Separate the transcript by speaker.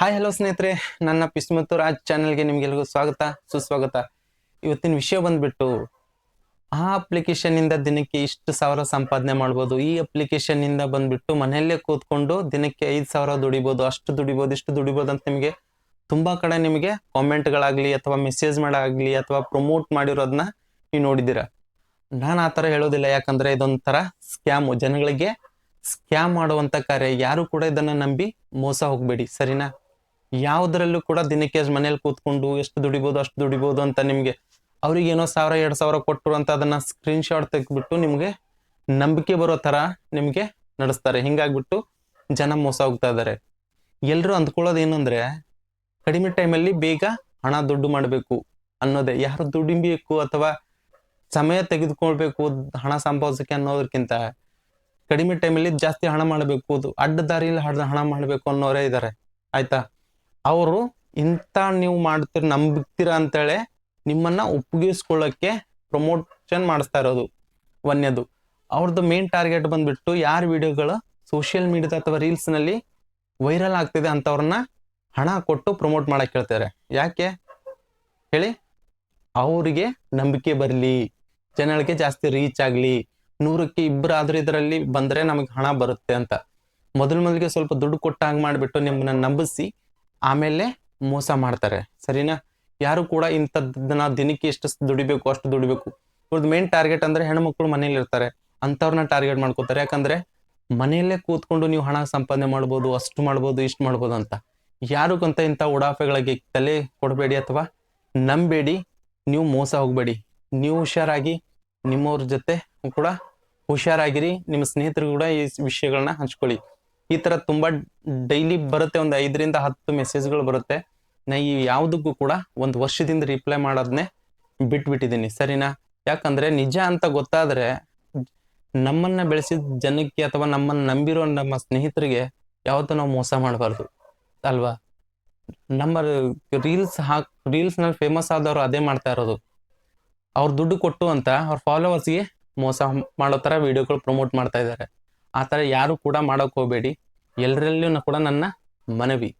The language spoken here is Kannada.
Speaker 1: ಹಾಯ್ ಹಲೋ ಸ್ನೇಹಿತರೆ. ನನ್ನ ಪಿಸ್ಮತ್ತು ರಾಜ್ ಚಾನೆಲ್ಗೆ ನಿಮ್ಗೆಲ್ರಿಗೂ ಸ್ವಾಗತ, ಸುಸ್ವಾಗತ. ಇವತ್ತಿನ ವಿಷಯ ಬಂದ್ಬಿಟ್ಟು, ಆ ಅಪ್ಲಿಕೇಶನ್ ಇಂದ ದಿನಕ್ಕೆ ಇಷ್ಟು ಸಾವಿರ ಸಂಪಾದನೆ ಮಾಡ್ಬೋದು, ಈ ಅಪ್ಲಿಕೇಶನ್ ಇಂದ ಬಂದ್ಬಿಟ್ಟು ಮನೆಯಲ್ಲೇ ಕೂತ್ಕೊಂಡು ದಿನಕ್ಕೆ ಐದು ಸಾವಿರ ದುಡಿಬೋದು, ಅಷ್ಟು ದುಡಿಬೋದು, ಇಷ್ಟು ದುಡಿಬೋದು ಅಂತ ನಿಮಗೆ ತುಂಬಾ ಕಡೆ ನಿಮಗೆ ಕಾಮೆಂಟ್ಗಳಾಗ್ಲಿ ಅಥವಾ ಮೆಸೇಜ್ ಮಾಡಾಗ್ಲಿ ಅಥವಾ ಪ್ರಮೋಟ್ ಮಾಡಿರೋದನ್ನ ನೀವು ನೋಡಿದ್ದೀರಾ. ನಾನು ಆ ಥರ ಹೇಳೋದಿಲ್ಲ, ಯಾಕಂದ್ರೆ ಇದೊಂಥರ ಸ್ಕ್ಯಾಮು. ಜನಗಳಿಗೆ ಸ್ಕ್ಯಾಮ್ ಮಾಡುವಂತ ಕಾರ್ಯ, ಯಾರು ಕೂಡ ಇದನ್ನ ನಂಬಿ ಮೋಸ ಹೋಗಬೇಡಿ, ಸರಿನಾ? ಯಾವುದರಲ್ಲೂ ಕೂಡ ದಿನಕ್ಕೆ ಮನೇಲಿ ಕೂತ್ಕೊಂಡು ಎಷ್ಟು ದುಡಿಬೋದು, ಅಷ್ಟು ದುಡಿಬೋದು ಅಂತ ನಿಮ್ಗೆ ಅವ್ರಿಗೆ ಏನೋ ಸಾವಿರ, ಎರಡ್ ಸಾವಿರ ಕೊಟ್ಟರು ಅಂತ ಅದನ್ನ ಸ್ಕ್ರೀನ್ ಶಾಟ್ ತೆಗೆದ್ಬಿಟ್ಟು ನಿಮ್ಗೆ ನಂಬಿಕೆ ಬರೋ ತರ ನಿಮ್ಗೆ ನಡೆಸ್ತಾರೆ. ಹಿಂಗಾಗ್ಬಿಟ್ಟು ಜನ ಮೋಸ ಹೋಗ್ತಾ ಇದಾರೆ. ಎಲ್ರು ಅಂದ್ಕೊಳ್ಳೋದು ಏನು ಅಂದ್ರೆ ಕಡಿಮೆ ಟೈಮಲ್ಲಿ ಬೇಗ ಹಣ ದುಡ್ಡು ಮಾಡಬೇಕು ಅನ್ನೋದೇ. ಯಾರು ದುಡಿಬೇಕು ಅಥವಾ ಸಮಯ ತೆಗೆದುಕೊಳ್ಬೇಕು ಹಣ ಸಂಪಾದಿಸಕ್ಕೆ ಅನ್ನೋದಕ್ಕಿಂತ ಕಡಿಮೆ ಟೈಮಲ್ಲಿ ಜಾಸ್ತಿ ಹಣ ಮಾಡಬೇಕು. ಅಡ್ಡ ದಾರಿಯಲ್ಲಿ ಹಣ ಮಾಡಬೇಕು ಅನ್ನೋರೇ ಇದ್ದಾರೆ ಆಯ್ತಾ? ಅವರು ಇಂಥ ನೀವು ಮಾಡ್ತೀರ, ನಂಬ್ತೀರ ಅಂತೇಳಿ ನಿಮ್ಮನ್ನ ಒಪ್ಪಿಗಿಸ್ಕೊಳ್ಳೋಕ್ಕೆ ಪ್ರಮೋಷನ್ ಮಾಡಿಸ್ತಾ ಇರೋದು ಒಂದೇದು ಅವ್ರದ್ದು ಮೇನ್ ಟಾರ್ಗೆಟ್ ಬಂದ್ಬಿಟ್ಟು ಯಾರ ವಿಡಿಯೋಗಳು ಸೋಷಿಯಲ್ ಮೀಡಿಯಾದ ಅಥವಾ ರೀಲ್ಸ್ನಲ್ಲಿ ವೈರಲ್ ಆಗ್ತಿದೆ ಅಂಥವ್ರನ್ನ ಹಣ ಕೊಟ್ಟು ಪ್ರಮೋಟ್ ಮಾಡಕ್ಕೆ ಹೇಳ್ತಾರೆ ಯಾಕೆ? ಹೇಳಿ. ಅವರಿಗೆ ನಂಬಿಕೆ ಬರಲಿ, ಜನಗಳಿಗೆ ಜಾಸ್ತಿ ರೀಚ್ ಆಗಲಿ, ನೂರಕ್ಕೆ ಇಬ್ಬರಾದ್ರೂ ಇದರಲ್ಲಿ ಬಂದರೆ ನಮಗೆ ಹಣ ಬರುತ್ತೆ ಅಂತ. ಮೊದಲು ಮೊದಲಿಗೆ ಸ್ವಲ್ಪ ದುಡ್ಡು ಕೊಟ್ಟ ಹಾಗೆ ಮಾಡಿಬಿಟ್ಟು ನಿಮ್ಮನ್ನ ನಂಬಿಸಿ ಆಮೇಲೆ ಮೋಸ ಮಾಡ್ತಾರೆ. ಸರಿನಾ? ಯಾರು ಕೂಡ ಇಂಥದ್ದನ್ನ ದಿನಕ್ಕೆ ಎಷ್ಟು ದುಡಿಬೇಕು, ಅಷ್ಟು ದುಡಿಬೇಕು. ಇವ್ರದ್ದು ಮೇನ್ ಟಾರ್ಗೆಟ್ ಅಂದ್ರೆ ಹೆಣ್ಮಕ್ಳು ಮನೇಲಿ ಇರ್ತಾರೆ. ಅಂಥವ್ರನ್ನ ಟಾರ್ಗೆಟ್ ಮಾಡ್ಕೋತಾರೆ. ಯಾಕಂದ್ರೆ ಮನೆಯಲ್ಲೇ ಕೂತ್ಕೊಂಡು ನೀವು ಹಣ ಸಂಪಾದನೆ ಮಾಡ್ಬೋದು, ಅಷ್ಟು ಮಾಡ್ಬೋದು, ಇಷ್ಟು ಮಾಡ್ಬೋದು ಅಂತ. ಯಾರಿಗಂತ ಇಂಥ ಉಡಾಫೆಗಳಿಗೆ ತಲೆ ಕೊಡಬೇಡಿ ಅಥವಾ ನಂಬೇಡಿ. ನೀವು ಮೋಸ ಹೋಗ್ಬೇಡಿ. ನೀವು ಹುಷಾರಾಗಿ ನಿಮ್ಮವ್ರ ಜೊತೆ ಕೂಡ ಹುಷಾರಾಗಿರಿ. ನಿಮ್ಮ ಸ್ನೇಹಿತರು ಕೂಡ ಈ ವಿಷಯಗಳನ್ನ ಹಂಚ್ಕೊಳ್ಳಿ. ಈ ತರ ತುಂಬಾ ಡೈಲಿ ಬರುತ್ತೆ ಒಂದು ಐದರಿಂದ ಹತ್ತು ಮೆಸೇಜ್ಗಳು ಬರುತ್ತೆ. ನಾ ಈ ಯಾವುದಕ್ಕೂ ಕೂಡ ಒಂದು ವರ್ಷದಿಂದ ರಿಪ್ಲೈ ಮಾಡೋದನ್ನೇ ಬಿಟ್ಬಿಟ್ಟಿದ್ದೀನಿ ಸರಿನಾ? ಯಾಕಂದ್ರೆ ನಿಜ ಅಂತ ಗೊತ್ತಾದ್ರೆ ನಮ್ಮನ್ನ ಬೆಳೆಸಿದ ಜನಕ್ಕೆ ಅಥವಾ ನಮ್ಮನ್ನ ನಂಬಿರೋ ನಮ್ಮ ಸ್ನೇಹಿತರಿಗೆ ಯಾವತ್ತೂ ನಾವು ಮೋಸ ಮಾಡಬಾರ್ದು, ಅಲ್ವಾ? ನಮ್ಮ ರೀಲ್ಸ್ ಹಾಕ್ ರೀಲ್ಸ್ನಲ್ಲಿ ಫೇಮಸ್ ಆದವರು ಅದೇ ಮಾಡ್ತಾ ಇರೋದು. ಅವ್ರ ದುಡ್ಡು ಕೊಟ್ಟು ಅಂತ ಅವ್ರ ಫಾಲೋವರ್ಸ್ಗೆ ಮೋಸ ಮಾಡೋ ತರ ವಿಡಿಯೋಗಳು ಪ್ರಮೋಟ್ ಮಾಡ್ತಾ ಇದ್ದಾರೆ. ಆ ಥರ ಯಾರು ಕೂಡ ಮಾಡೋಕ್ಕೆ ಹೋಗಬೇಡಿ. ಎಲ್ಲರಲ್ಲೂ ಕೂಡ ನನ್ನ ಮನವಿ.